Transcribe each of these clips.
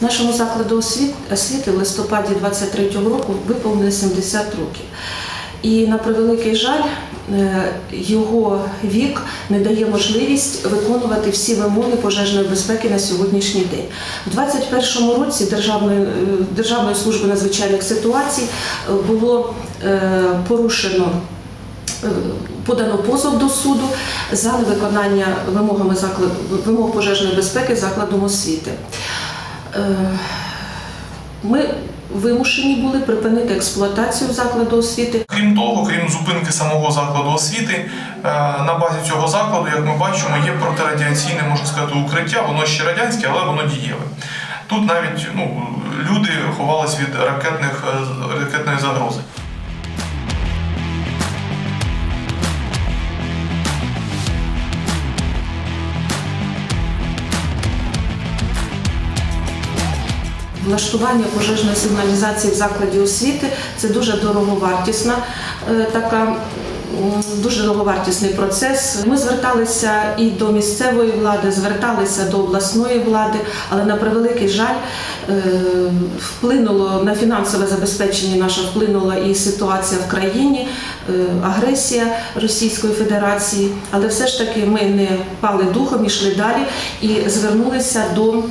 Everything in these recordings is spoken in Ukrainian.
Нашому закладу освіт- освіти в листопаді 23-го року виповнили 70 років. І на превеликий жаль, е, його вік не дає можливість виконувати всі вимоги пожежної безпеки на сьогоднішній день. У 2021 році Державною, е, Державною службою надзвичайних ситуацій е, було порушено подано позов до суду за невиконання вимогами закладу вимог пожежної безпеки закладом освіти. Е, Ми вимушені були припинити експлуатацію закладу освіти. Крім того, крім зупинки самого закладу освіти, е, на базі цього закладу, як ми бачимо, є протирадіаційне, можна сказати, укриття. Воно ще радянське, але воно дієве. Тут навіть ну, люди ховались від ракетних, е, ракетної загрози. Влаштування пожежної сигналізації в закладі освіти це дуже дороговартісна е, така. Дуже дороговартісний процес. Ми зверталися і до місцевої влади, зверталися до обласної влади, але на превеликий жаль е, вплинуло на фінансове забезпечення наше вплинула і ситуація в країні, е, агресія Російської Федерації. Але все ж таки ми не пали духом, ішли далі і звернулися до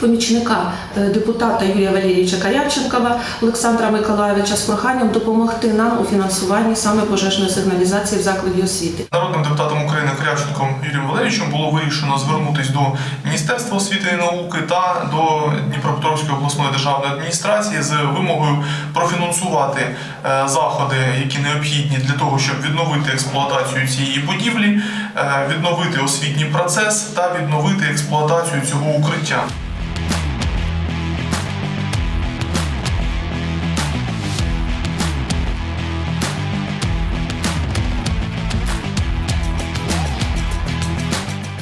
помічника е, депутата Юрія Валерійовича Карявченкова Олександра Миколайовича з проханням допомогти нам у фінансуванні саме пожежної сигналізації в закладі освіти. Народним депутатом України Крявченком Юрієм Валерійовичем було вирішено звернутися до Міністерства освіти і науки та до Дніпропетровської обласної державної адміністрації з вимогою профінансувати е, заходи, які необхідні для того, щоб відновити експлуатацію цієї будівлі, е, відновити освітній процес та відновити експлуатацію цього укриття.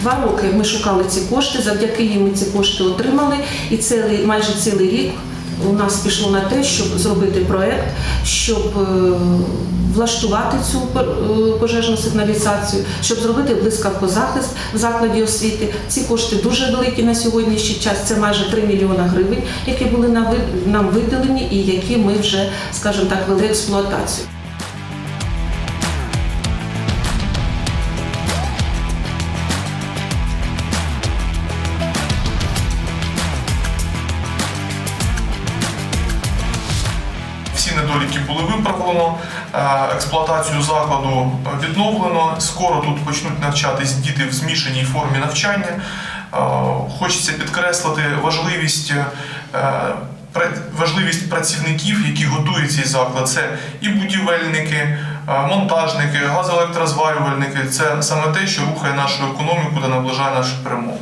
Два роки ми шукали ці кошти, завдяки їм ми ці кошти отримали, і цілий, майже цілий рік у нас пішло на те, щоб зробити проект, щоб е, влаштувати цю е, пожежну сигналізацію, щоб зробити блискавкозахист в закладі освіти. Ці кошти дуже великі на сьогоднішній час. Це майже 3 мільйони гривень, які були нам виділені і які ми вже, скажімо так, вели експлуатацію. Всі недоліки були виправлено, е, експлуатацію закладу відновлено. Скоро тут почнуть навчатись діти в змішаній формі навчання. Е, Хочеться підкреслити важливість. е, Важливість працівників, які готують цей заклад, це і будівельники, монтажники, газоелектрозварювальники. Це саме те, що рухає нашу економіку та наближає нашу перемогу.